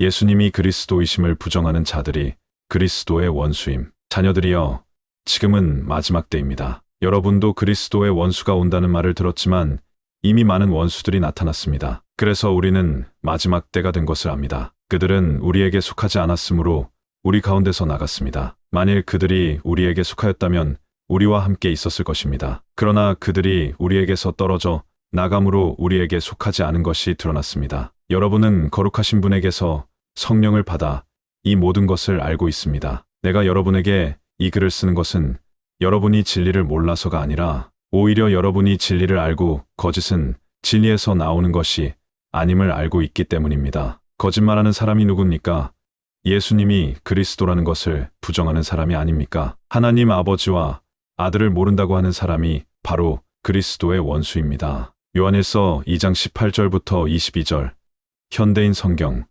예수님이 그리스도이심을 부정하는 자들이 그리스도의 원수임. 자녀들이여, 지금은 마지막 때입니다. 여러분도 그리스도의 원수가 온다는 말을 들었지만 이미 많은 원수들이 나타났습니다. 그래서 우리는 마지막 때가 된 것을 압니다. 그들은 우리에게 속하지 않았으므로 우리 가운데서 나갔습니다. 만일 그들이 우리에게 속하였다면 우리와 함께 있었을 것입니다. 그러나 그들이 우리에게서 떨어져 나감으로 우리에게 속하지 않은 것이 드러났습니다. 여러분은 거룩하신 분에게서 성령을 받아 이 모든 것을 알고 있습니다. 내가 여러분에게 이 글을 쓰는 것은 여러분이 진리를 몰라서가 아니라 오히려 여러분이 진리를 알고 거짓은 진리에서 나오는 것이 아님을 알고 있기 때문입니다. 거짓말하는 사람이 누굽니까? 예수님이 그리스도라는 것을 부정하는 사람이 아닙니까? 하나님 아버지와 아들을 모른다고 하는 사람이 바로 그리스도의 원수입니다. 요한일서 2장 18절부터 22절 현대인 성경